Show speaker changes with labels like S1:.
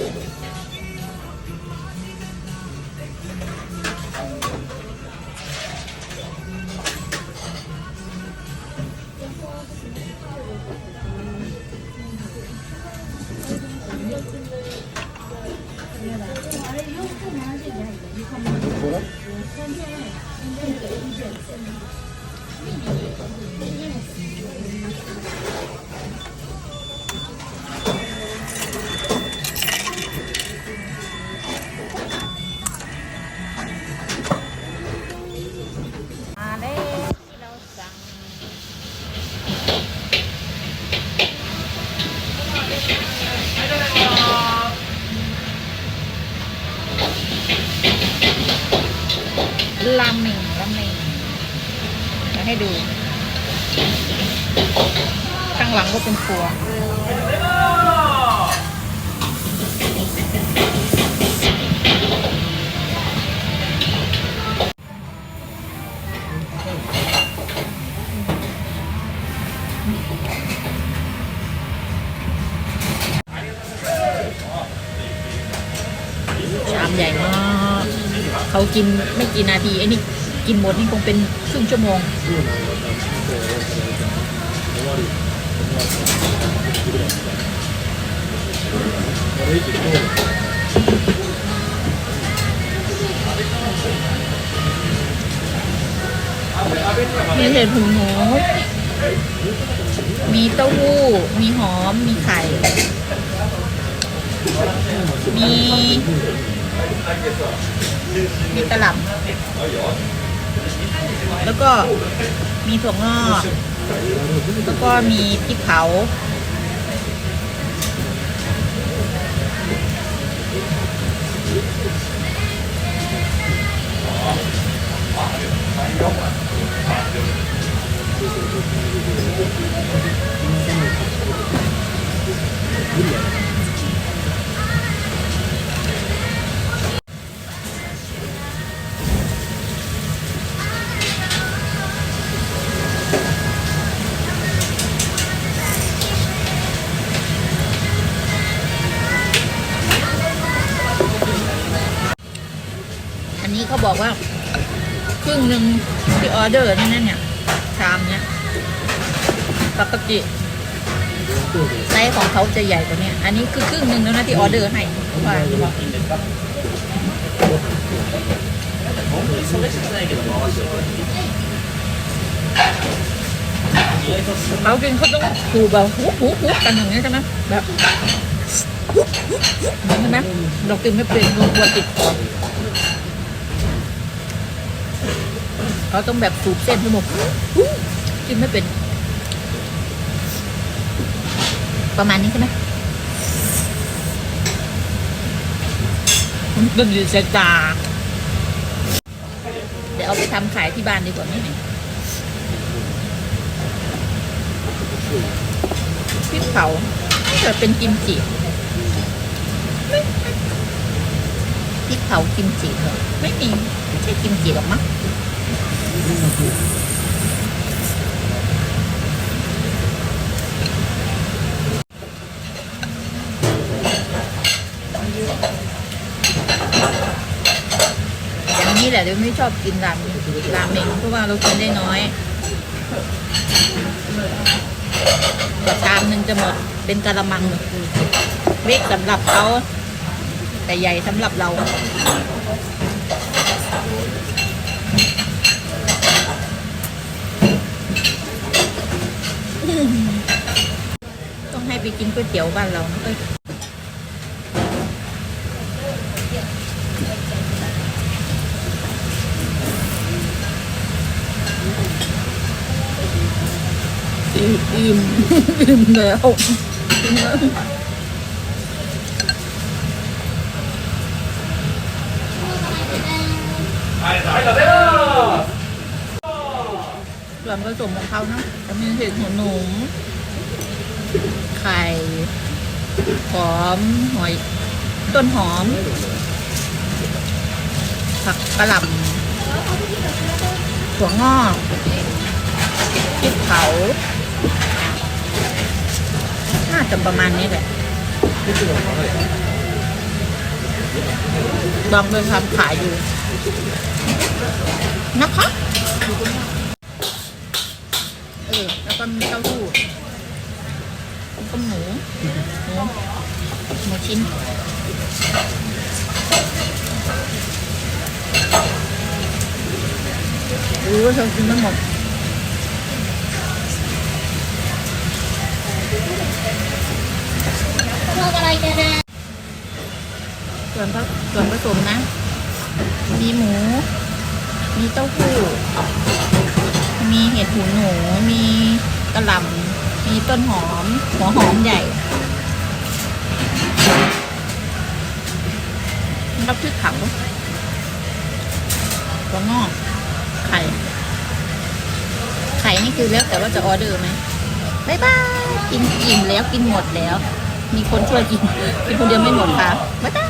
S1: มา ลาเมงลาเมงมาให้ดู ข้างหลังก็เป็นครัว เขากินไม่กี่นาทีไอ้นี่กินหมดนี่คงเป็นครึ่งชั่วโมง มีเห็ดหูหมูมีเต้าหู้ มีหอม มีไข่ มี มีตลับ แล้วก็มีถั่วงอก แล้วก็มีพริกเผา อันนี้เขาบอกว่า ครึ่งหนึ่งที่ออเดอร์นั่นเนี่ยชามเนี้ยปกติไซส์ของเขาจะใหญ่กว่านี้อันนี้คือครึ่งหนึ่งแล้วนะที่ออเดอร์ให้ว่าเขากินเขาต้องถูแบบหุบหุบหุบกันอย่างนี้ยใช่ไหมแบบเห็นใช่ไหมเรากินไม่เป็นกลัวติดคอ เขาต้องแบบสูบเส้นทั้งหมดกินไม่เป็น ประมาณนี้ใช่ไหมมันดีสายตาเดี๋ยวเอาไปทำขายที่บ้านดีกว่านี่หนึ่งพริกเผาถ้าเกิดเป็นกิมจิพริกเผากิมจิเหรอไม่มีไม่ใช่กิมจิหรอกมั้ง อย่างนี้แหละเดี๋ยวไม่ชอบกินรามรามเมงเพราะว่าเรากินได้น้อยกว่าชามหนึ่งจะหมดเป็นกะละมังเลยเล็กสำหรับเขาแต่ใหญ่สำหรับเรา ต้องให้ไปกินก๋วยเตี๋ยวบ้านเรานะเอ้ยอิ่มอิ่มอิ่มแล้ว ผสมของเขานะจะมีเห็ดหัวหนูไข่หอมหอยต้นหอม ผักกระหล่ำถั่วงอกพริกเผาน่าจะประมาณนี้แหละลองไปทำขายดูนะคะ เออแล้วก็มีเต้าหู้แล้วก็หมูหมูหมูชิ้นรู้ว่าเธอกินไม่หมด
S2: พวกอะไรกันนะ
S1: ส่วนผส่วนผสมนะ มีหมู มีเต้าหู้ มีเห็ดหูหนู มีกระหล่ำมีต้นหอม หัวหอมใหญ่รับชื่อเขาตัวงอกไข่ ไข่นี่คือแล้วแต่ว่าจะออเดอร์ไหมบายบาย กินอิ่มแล้วกินหมดแล้ว มีคนช่วยกิน กินคนเดียวไม่หมดค่ะบ๊ายบาย